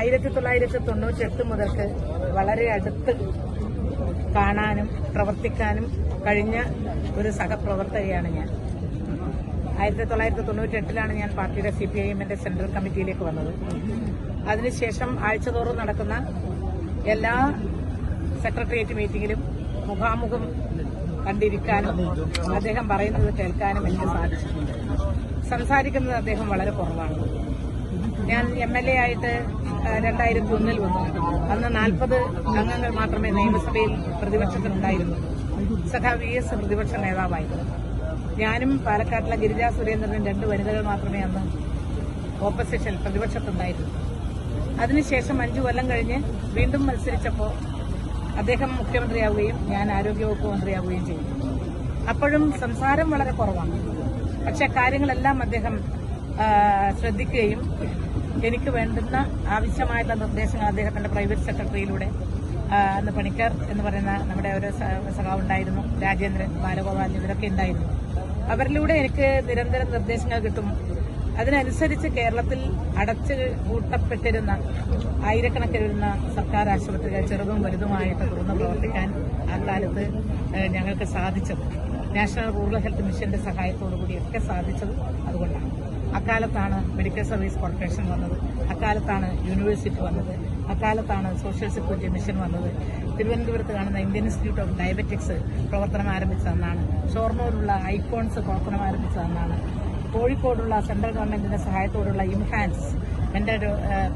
ആയിരത്തി തൊള്ളായിരത്തി തൊണ്ണൂറ്റി എട്ട് മുതൽക്ക് വളരെ അടുത്ത് കാണാനും പ്രവർത്തിക്കാനും കഴിഞ്ഞ ഒരു സഹപ്രവർത്തകയാണ് ഞാൻ. ആയിരത്തി തൊള്ളായിരത്തി തൊണ്ണൂറ്റി എട്ടിലാണ് ഞാൻ പാർട്ടിയുടെ സി പി ഐ എമ്മിന്റെ സെൻട്രൽ കമ്മിറ്റിയിലേക്ക് വന്നത്. അതിനുശേഷം ആഴ്ചതോറും നടക്കുന്ന എല്ലാ സെക്രട്ടേറിയറ്റ് മീറ്റിംഗിലും മുഖാമുഖം കണ്ടിരിക്കാനും അദ്ദേഹം പറയുന്നത് കേൾക്കാനും എനിക്ക് സാധിച്ചിട്ടുണ്ട്. സംസാരിക്കുന്നത് അദ്ദേഹം വളരെ കുറവാണ്. ഞാൻ എം എൽ എ ആയിട്ട് രണ്ടായിരത്തി ഒന്നിൽ വന്നു. അന്ന് നാൽപ്പത് അംഗങ്ങൾ മാത്രമേ നിയമസഭയിൽ പ്രതിപക്ഷത്തിനുണ്ടായിരുന്നു സഖാ വി എസ് പ്രതിപക്ഷ നേതാവായിരുന്നു. ഞാനും പാലക്കാട്ടിലെ ഗിരിജാ സുരേന്ദ്രനും രണ്ട് വനിതകൾ മാത്രമേ അന്ന് ഓപ്പോസിഷൻ പ്രതിപക്ഷത്തുണ്ടായിരുന്നു. അതിനുശേഷം അഞ്ചു കൊല്ലം കഴിഞ്ഞ് വീണ്ടും മത്സരിച്ചപ്പോൾ അദ്ദേഹം മുഖ്യമന്ത്രിയാവുകയും ഞാൻ ആരോഗ്യവകുപ്പ് മന്ത്രിയാവുകയും ചെയ്തു. അപ്പോഴും സംസാരം വളരെ കുറവാണ്. പക്ഷെ കാര്യങ്ങളെല്ലാം അദ്ദേഹം ശ്രദ്ധിക്കുകയും എനിക്ക് വേണ്ടുന്ന ആവശ്യമായിട്ടുള്ള നിർദ്ദേശങ്ങൾ അദ്ദേഹത്തിന്റെ പ്രൈവറ്റ് സെക്രട്ടറിയിലൂടെ അന്ന് പണിക്കർ എന്ന് പറയുന്ന നമ്മുടെ ഒരു സഖാവ് ഉണ്ടായിരുന്നു രാജേന്ദ്രൻ ബാലഗോപാൽ ഇവരൊക്കെ ഉണ്ടായിരുന്നു. അവരിലൂടെ എനിക്ക് നിരന്തരം നിർദ്ദേശങ്ങൾ കിട്ടും. അതിനനുസരിച്ച് കേരളത്തിൽ അടച്ചു ആയിരക്കണക്കിന് വരുന്ന സർക്കാർ ആശുപത്രികൾ ചെറുതും വലുതുമായിട്ട് തുറന്ന് പ്രവർത്തിക്കാൻ ആ കാലത്ത് ഞങ്ങൾക്ക് സാധിച്ചത്. നാഷണൽ റൂറൽ ഹെൽത്ത് മിഷന്റെ സഹായത്തോടു കൂടിയൊക്കെ സാധിച്ചത് അതുകൊണ്ടാണ്. അക്കാലത്താണ് മെഡിക്കൽ സർവീസ് കോർപ്പറേഷൻ വന്നത്. അക്കാലത്താണ് യൂണിവേഴ്സിറ്റി വന്നത്. അക്കാലത്താണ് സോഷ്യൽ സെക്യൂരിറ്റി മിഷൻ വന്നത്. തിരുവനന്തപുരത്ത് കാണുന്ന ഇന്ത്യൻ ഇൻസ്റ്റിറ്റ്യൂട്ട് ഓഫ് ഡയബറ്റിക്സ് പ്രവർത്തനം ആരംഭിച്ചതെന്നാണ് ഷോർണൂരുള്ള ഐക്കോൺസ് പ്രവർത്തനം ആരംഭിച്ചതെന്നാണ് കോഴിക്കോടുള്ള സെൻട്രൽ ഗവൺമെന്റിന്റെ സഹായത്തോടുള്ള ഇംഹാൻസ് മെന്റൽ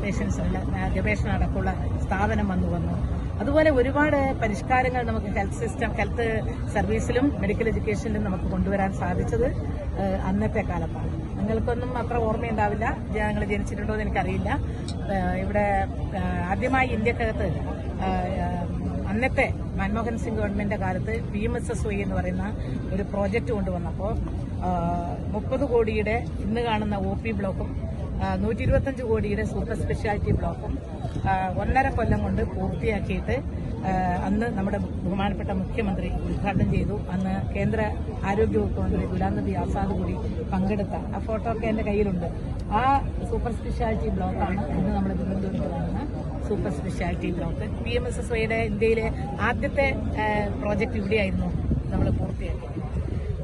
പേഷ്യൻസിനുള്ള ഗവേഷണം അടക്കമുള്ള സ്ഥാപനം വന്നു വന്നു. അതുപോലെ ഒരുപാട് പരിഷ്കാരങ്ങൾ നമുക്ക് ഹെൽത്ത് സിസ്റ്റം ഹെൽത്ത് സർവീസിലും മെഡിക്കൽ എഡ്യൂക്കേഷനിലും നമുക്ക് കൊണ്ടുവരാൻ സാധിച്ചത് അന്നത്തെ കാലത്താണ്. നിങ്ങൾക്കൊന്നും അത്ര ഓർമ്മയുണ്ടാവില്ല. ഞങ്ങൾ ജനിച്ചിട്ടുണ്ടോ എന്ന് എനിക്കറിയില്ല. ഇവിടെ ആദ്യമായി ഇന്ത്യക്കകത്ത് അന്നത്തെ മൻമോഹൻ സിംഗ് ഗവൺമെന്റിന്റെ കാലത്ത് P M S S Y എന്ന് പറയുന്ന ഒരു പ്രോജക്റ്റ് കൊണ്ടുവന്നപ്പോൾ മുപ്പത് കോടിയുടെ ഇന്ന് കാണുന്ന ഒ പി ബ്ലോക്കും നൂറ്റി ഇരുപത്തഞ്ച് കോടിയുടെ സൂപ്പർ സ്പെഷ്യാലിറ്റി ബ്ലോക്കും ഒന്നര കൊല്ലം കൊണ്ട് പൂർത്തിയാക്കിയിട്ട് അന്ന് നമ്മുടെ ബഹുമാനപ്പെട്ട മുഖ്യമന്ത്രി ഉദ്ഘാടനം ചെയ്തു. അന്ന് കേന്ദ്ര ആരോഗ്യവകുപ്പ് മന്ത്രി ഗുലാം നബി ആസാദ് കൂടി പങ്കെടുത്ത ആ ഫോട്ടോ ഒക്കെ എന്റെ കയ്യിലുണ്ട്. ആ സൂപ്പർ സ്പെഷ്യാലിറ്റി ബ്ലോക്കാണ് ഇന്ന് നമ്മുടെ തിരുവനന്തപുരത്ത് കാണുന്ന super speciality block. P M S S വൈയുടെ ഇന്ത്യയിലെ ആദ്യത്തെ പ്രോജക്റ്റ് ഇവിടെയായിരുന്നു നമ്മൾ പൂർത്തിയാക്കിയത്.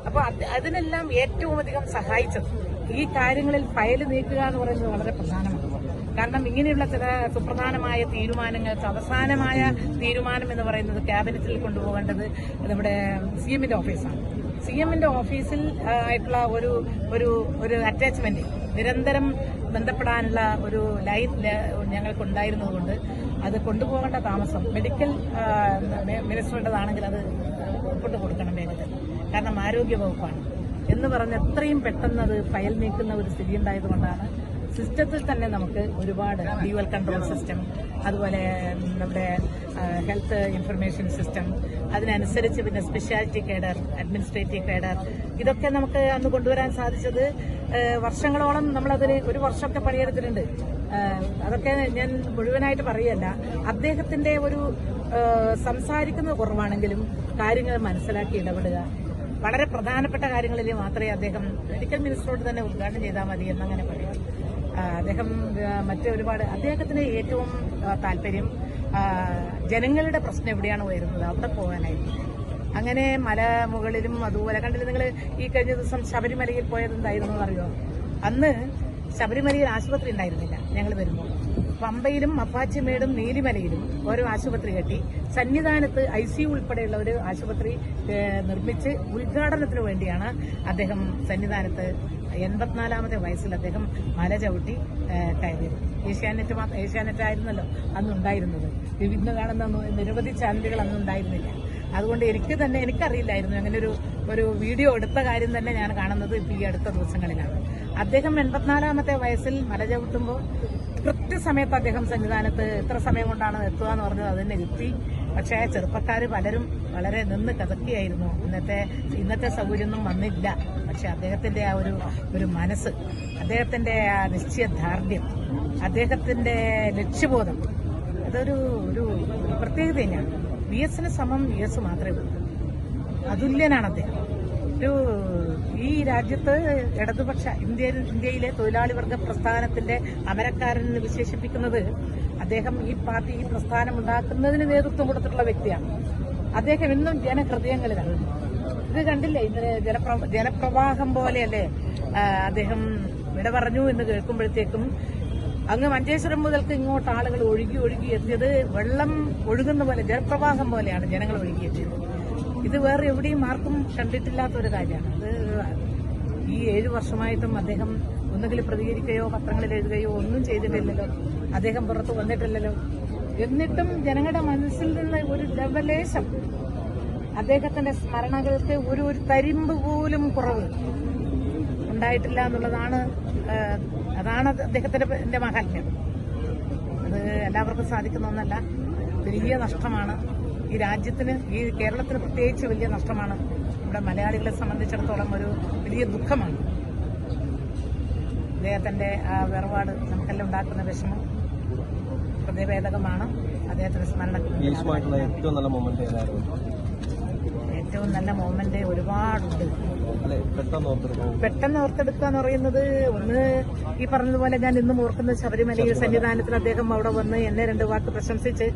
അപ്പോൾ അതിനെല്ലാം ഏറ്റവും അധികം സഹായിച്ചത് ഈ കാര്യങ്ങളിൽ ഫയൽ നീക്കുക എന്ന് പറയുന്നത് വളരെ പ്രധാനമാണ്. കാരണം ഇങ്ങനെയുള്ള ചില സുപ്രധാനമായ തീരുമാനങ്ങൾക്ക് അവസാനമായ തീരുമാനം എന്ന് പറയുന്നത് ക്യാബിനറ്റിൽ കൊണ്ടുപോകേണ്ടത് നമ്മുടെ സി എമ്മിന്റെ ഓഫീസാണ്. സി എമ്മിന്റെ ഓഫീസിൽ ആയിട്ടുള്ള ഒരു ഒരു ഒരു അറ്റാച്ച്മെന്റ് നിരന്തരം ബന്ധപ്പെടാനുള്ള ഒരു ലൈൻ ഞങ്ങൾക്ക് ഉണ്ടായിരുന്നതുകൊണ്ട് അത് കൊണ്ടുപോകേണ്ട താമസം മെഡിക്കൽ മിനിസ്റ്ററുടേതാണെങ്കിൽ അത് ഒപ്പിട്ട് കൊടുക്കണം വേഗത്തിൽ. കാരണം ആരോഗ്യ വകുപ്പാണ് എന്ന് പറഞ്ഞ് എത്രയും പെട്ടെന്ന് അത് ഫയൽ നീക്കുന്ന ഒരു സ്ഥിതി ഉണ്ടായതുകൊണ്ടാണ്. സിസ്റ്റത്തിൽ തന്നെ നമുക്ക് ഒരുപാട് ഡ്യൂവൽ കൺട്രോൾ സിസ്റ്റം അതുപോലെ നമ്മുടെ ഹെൽത്ത് ഇൻഫർമേഷൻ സിസ്റ്റം അതിനനുസരിച്ച് പിന്നെ സ്പെഷ്യാലിറ്റി കേഡർ അഡ്മിനിസ്ട്രേറ്റീവ് കേഡർ ഇതൊക്കെ നമുക്ക് അന്ന് കൊണ്ടുവരാൻ സാധിച്ചത് വർഷങ്ങളോളം നമ്മളതിന് ഒരു വർഷമൊക്കെ പണിയെടുത്തിട്ടുണ്ട്. അതൊക്കെ ഞാൻ മുഴുവനായിട്ട് പറയല്ല അദ്ദേഹത്തിന്റെ ഒരു സംസാരിക്കുന്ന സംസാരിക്കുന്നത് കുറവാണെങ്കിലും കാര്യങ്ങൾ മനസ്സിലാക്കി ഇടപെടുക വളരെ പ്രധാനപ്പെട്ട കാര്യങ്ങളിൽ മാത്രമേ അദ്ദേഹം മെഡിക്കൽ മിനിസ്റ്ററോട് തന്നെ ഉദ്ഘാടനം ചെയ്താൽ മതി എന്നങ്ങനെ പറയും. അദ്ദേഹം മറ്റ് ഒരുപാട് അദ്ദേഹത്തിന് ഏറ്റവും താല്പര്യം ജനങ്ങളുടെ പ്രശ്നം എവിടെയാണ് വരുന്നത് അവിടെ പോകാനായിരുന്നു അങ്ങനെ മല മുകളിലും അതുപോലെ കണ്ടില്ല നിങ്ങൾ ഈ കഴിഞ്ഞ ദിവസം ശബരിമലയിൽ പോയത് എന്തായിരുന്നു എന്നറിയോ അന്ന് ശബരിമലയിൽ ആശുപത്രി ഉണ്ടായിരുന്നില്ല. ഞങ്ങൾ വരുമ്പോൾ. പമ്പയിലും അപ്പാച്ചിമേടും നീലിമലയിലും ഓരോ ആശുപത്രി കെട്ടി. സന്നിധാനത്ത് ഐ സി ഉൾപ്പെടെയുള്ള ഒരു ആശുപത്രി നിർമ്മിച്ച് ഉദ്ഘാടനത്തിന് വേണ്ടിയാണ് അദ്ദേഹം സന്നിധാനത്ത് എൺപത്തിനാലാമത്തെ വയസ്സിൽ അദ്ദേഹം മല ചവിട്ടി കയറിയത് ഏഷ്യാനെറ്റ് മാത്രം ഏഷ്യാനെറ്റ് ആയിരുന്നല്ലോ അന്നുണ്ടായിരുന്നത് വിവിധ കാണുന്ന നിരവധി ചാനലുകൾ അന്നുണ്ടായിരുന്നില്ല അതുകൊണ്ട് എനിക്ക് തന്നെ എനിക്കറിയില്ലായിരുന്നു. അങ്ങനെ ഒരു ഒരു വീഡിയോ എടുത്ത കാര്യം തന്നെ ഞാൻ കാണുന്നത് ഇപ്പം ഈ അടുത്ത ദിവസങ്ങളിലാണ്. അദ്ദേഹം എൺപത്തിനാലാമത്തെ വയസ്സിൽ മല ചവിട്ടുമ്പോൾ കൃത്യസമയത്ത് അദ്ദേഹം സന്നിധാനത്ത് എത്ര സമയം കൊണ്ടാണ് എത്തുക എന്ന് പറഞ്ഞത് അതിനെ എത്തി പക്ഷേ ചെറുപ്പക്കാർ പലരും വളരെ നിന്ന് കതക്കിയായിരുന്നു. ഇന്നത്തെ ഇന്നത്തെ സൗകര്യമൊന്നും വന്നില്ല. പക്ഷെ അദ്ദേഹത്തിന്റെ ആ ഒരു ഒരു മനസ്സ് അദ്ദേഹത്തിന്റെ ആ നിശ്ചയദാർഢ്യം അദ്ദേഹത്തിന്റെ ലക്ഷ്യബോധം അതൊരു ഒരു പ്രത്യേകത തന്നെയാണ്. വി എസിന് സമം വി എസ് മാത്രമേ ഉള്ളൂ. അതുല്യനാണ് അദ്ദേഹം. ഒരു ഈ രാജ്യത്ത് ഇടതുപക്ഷ ഇന്ത്യയിൽ ഇന്ത്യയിലെ തൊഴിലാളി വർഗ പ്രസ്ഥാനത്തിന്റെ അമരക്കാരൻ എന്ന് വിശേഷിപ്പിക്കുന്നത് അദ്ദേഹം ഈ പാർട്ടി ഈ പ്രസ്ഥാനം ഉണ്ടാക്കുന്നതിന് നേതൃത്വം കൊടുത്തിട്ടുള്ള വ്യക്തിയാണ്. അദ്ദേഹം ഇന്നും ജനഹൃദയങ്ങളിലാണ്. ഇത് കണ്ടില്ലേ? ഇന്നലെ ജനപ്ര ജനപ്രവാഹം പോലെയല്ലേ? അദ്ദേഹം വിട പറഞ്ഞു എന്ന് കേൾക്കുമ്പോഴത്തേക്കും അങ്ങ് മഞ്ചേശ്വരം മുതൽക്ക് ഇങ്ങോട്ട് ആളുകൾ ഒഴുകി ഒഴുകി എത്തിയത് വെള്ളം ഒഴുകുന്ന പോലെ ജലപ്രവാഹം പോലെയാണ് ജനങ്ങൾ ഒഴുകിയെത്തിയത്. ഇത് വേറെ എവിടെയും ആർക്കും കണ്ടിട്ടില്ലാത്ത ഒരു കാര്യമാണ്. അത് ഈ ഏഴു വർഷമായിട്ടും അദ്ദേഹം ഒന്നുകിൽ പ്രതികരിക്കുകയോ പത്രങ്ങളിൽ എഴുതുകയോ ഒന്നും ചെയ്തിട്ടില്ലല്ലോ. അദ്ദേഹം പുറത്ത് വന്നിട്ടില്ലല്ലോ. എന്നിട്ടും ജനങ്ങളുടെ മനസ്സിൽ നിന്ന് ഒരു ലവലേശം അദ്ദേഹത്തിന്റെ സ്മരണകൾക്ക് ഒരു ഒരു തരിമ്പ് പോലും കുറവ് ഉണ്ടായിട്ടില്ല എന്നുള്ളതാണ് അതാണ് അദ്ദേഹത്തിന്റെ മഹാത്മ്യം. അത് എല്ലാവർക്കും സാധിക്കുന്ന ഒന്നല്ല. വലിയ നഷ്ടമാണ്. ഈ രാജ്യത്തിന് ഈ കേരളത്തിന് പ്രത്യേകിച്ച് വലിയ നഷ്ടമാണ്. നമ്മുടെ മലയാളികളെ സംബന്ധിച്ചിടത്തോളം ഒരു വലിയ ദുഃഖമാണ്. അദ്ദേഹത്തിന്റെ ആ വേർപാട് നമുക്കെല്ലാം ഉണ്ടാക്കുന്ന വിഷമം ഹൃദയഭേദകമാണ്. അദ്ദേഹത്തിന്റെ സ്മരണ ഏറ്റവും നല്ല മൊമെന്റ് ഏറ്റവും നല്ല മൊമെന്റ് ഒരുപാടുണ്ട്. പെട്ടെന്ന് ഓർത്തെടുക്കുക എന്ന് പറയുന്നത് ഒന്ന് ഈ പറഞ്ഞതുപോലെ ഞാൻ ഇന്നും ഓർക്കുന്ന ശബരിമലയിൽ സന്നിധാനത്തിൽ അദ്ദേഹം അവിടെ വന്ന് എന്നെ രണ്ട് വാക്ക് പ്രശംസിച്ച്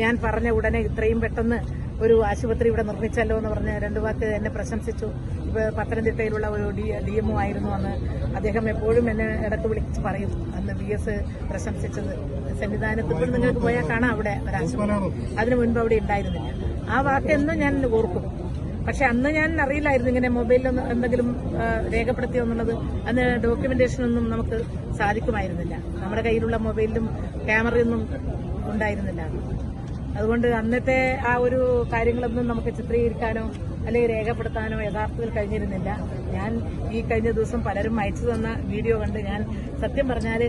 ഞാൻ പറഞ്ഞ ഉടനെ ഇത്രയും പെട്ടെന്ന് ഒരു ആശുപത്രി ഇവിടെ നിർമ്മിച്ചല്ലോ എന്ന് പറഞ്ഞ് രണ്ടു വാക്ക് എന്നെ പ്രശംസിച്ചു. പത്തനംതിട്ടയിലുള്ള ഒരു ഡി ഡി എം ആയിരുന്നു അന്ന്. അദ്ദേഹം എപ്പോഴും എന്നെ ഇടയ്ക്ക് വിളിച്ച് പറയും. അന്ന് ബി എസ് പ്രശംസിച്ചത്. സന്നിധാനത്ത് ഇപ്പോൾ നിങ്ങൾക്ക് പോയാൽ കാണാം അവിടെ ഒരു ആശുപത്രി. അതിനു മുൻപ് അവിടെ ഉണ്ടായിരുന്നില്ല. ആ വാക്ക് എന്നും ഞാൻ ഓർക്കും. പക്ഷെ അന്ന് ഞാൻ അറിയില്ലായിരുന്നു ഇങ്ങനെ മൊബൈലിൽ എന്തെങ്കിലും രേഖപ്പെടുത്തിയോ എന്നുള്ളത്. അന്ന് ഡോക്യുമെന്റേഷൻ ഒന്നും നമുക്ക് സാധിക്കുമായിരുന്നില്ല. നമ്മുടെ കയ്യിലുള്ള മൊബൈലിലും ക്യാമറയൊന്നും ഉണ്ടായിരുന്നില്ല. അതുകൊണ്ട് അന്നത്തെ ആ ഒരു കാര്യങ്ങളൊന്നും നമുക്ക് ചിത്രീകരിക്കാനോ അല്ലെങ്കിൽ രേഖപ്പെടുത്താനോ യഥാർത്ഥത്തിൽ കഴിഞ്ഞിരുന്നില്ല. ഞാൻ ഈ കഴിഞ്ഞ ദിവസം പലരും അയച്ചു തന്ന വീഡിയോ കണ്ട് ഞാൻ സത്യം പറഞ്ഞാൽ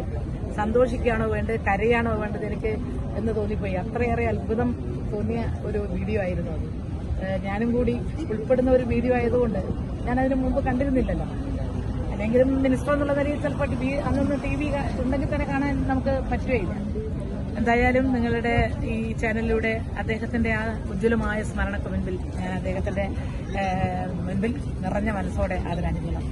സന്തോഷിക്കുകയാണോ വേണ്ടത് കരയാണോ വേണ്ടത് എനിക്ക് എന്ന് തോന്നിപ്പോയി. അത്രയേറെ അത്ഭുതം തോന്നിയ ഒരു വീഡിയോ ആയിരുന്നു അത്. ഞാനും കൂടി ഉൾപ്പെടുന്ന ഒരു വീഡിയോ ആയതുകൊണ്ട് ഞാൻ അതിന് മുമ്പ് കണ്ടിരുന്നില്ലല്ലോ. അല്ലെങ്കിലും മിനിസ്റ്റർ എന്നുള്ള നിലയിൽ ചിലപ്പോൾ ടി വി അന്നൊന്ന് ടി വി ഉണ്ടെങ്കിൽ തന്നെ കാണാൻ നമുക്ക് പറ്റുകയില്ല. എന്തായാലും നിങ്ങളുടെ ഈ ചാനലിലൂടെ അദ്ദേഹത്തിന്റെ ആ ഉജ്ജ്വലമായ സ്മരണക്ക് മുൻപിൽ ഞാൻ അദ്ദേഹത്തിന്റെ മുൻപിൽ നിറഞ്ഞ മനസ്സോടെ അതിനനുകൂലം